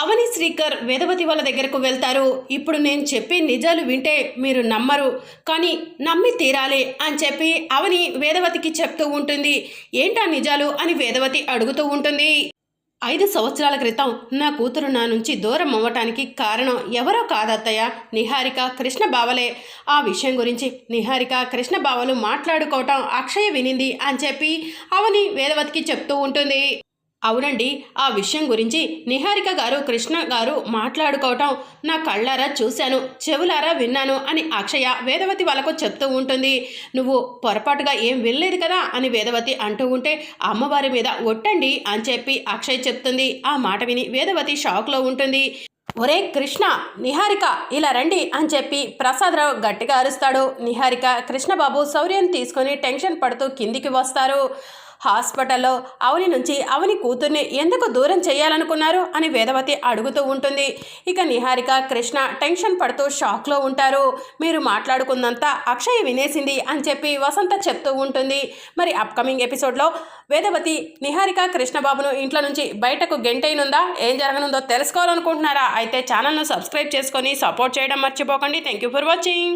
అవని శ్రీకర్ వేదవతి వాళ్ళ దగ్గరకు వెళ్తారు. ఇప్పుడు నేను చెప్పే నిజాలు వింటే మీరు నమ్మరు. కానీ నమ్మి తీరాలి అని చెప్పి అవని వేదవతికి చెప్తూ ఉంటుంది. ఏంటా నిజాలు అని వేదవతి అడుగుతూ ఉంటుంది. ఐదు సంవత్సరాల క్రితం నా కూతురు నా నుంచి దూరం అవ్వటానికి కారణం ఎవరో కాదత్తయ్య నిహారిక కృష్ణ బావలే. ఆ విషయం గురించి నిహారిక కృష్ణ బావలు మాట్లాడుకోవటం అక్షయ వినింది అని చెప్పి అవని వేదవతికి చెప్తూ ఉంటుంది. అవునండి ఆ విషయం గురించి నిహారిక గారు కృష్ణ గారు మాట్లాడుకోవటం నా కళ్ళారా చూశాను చెవులారా విన్నాను అని అక్షయ వేదవతి వాళ్ళకు చెప్తూ ఉంటుంది. నువ్వు పొరపాటుగా ఏం వినలేదు కదా అని వేదవతి అంటూ ఉంటే అమ్మవారి మీద ఒట్టండి అని చెప్పి అక్షయ్ చెప్తుంది. ఆ మాట విని వేదవతి షాక్లో ఉంటుంది. ఒరే కృష్ణ నిహారిక ఇలా రండి అని చెప్పి ప్రసాదరావు గట్టిగా అరుస్తాడు. నిహారిక కృష్ణబాబు శౌర్యం తీసుకొని టెన్షన్ పడుతూ కిందికి వస్తారు. హాస్పిటల్లో అవని నుంచి అవని కూతుర్ని ఎందుకు దూరం చేయాలనుకున్నారు అని వేదవతి అడుగుతూ ఉంటుంది. ఇక నిహారిక కృష్ణ టెన్షన్ పడుతూ షాక్లో ఉంటారు. మీరు మాట్లాడుకుందంతా అక్షయ్ వినేసింది అని చెప్పి వసంత చెప్తూ ఉంటుంది. మరి అప్కమింగ్ ఎపిసోడ్లో వేదవతి నిహారిక కృష్ణబాబును ఇంట్లో నుంచి బయటకు గెంటైనుందా ఏం జరగనుందో తెలుసుకోవాలనుకుంటున్నారా? అయితే ఛానల్ను సబ్స్క్రైబ్ చేసుకొని సపోర్ట్ చేయడం మర్చిపోకండి. Thank you for watching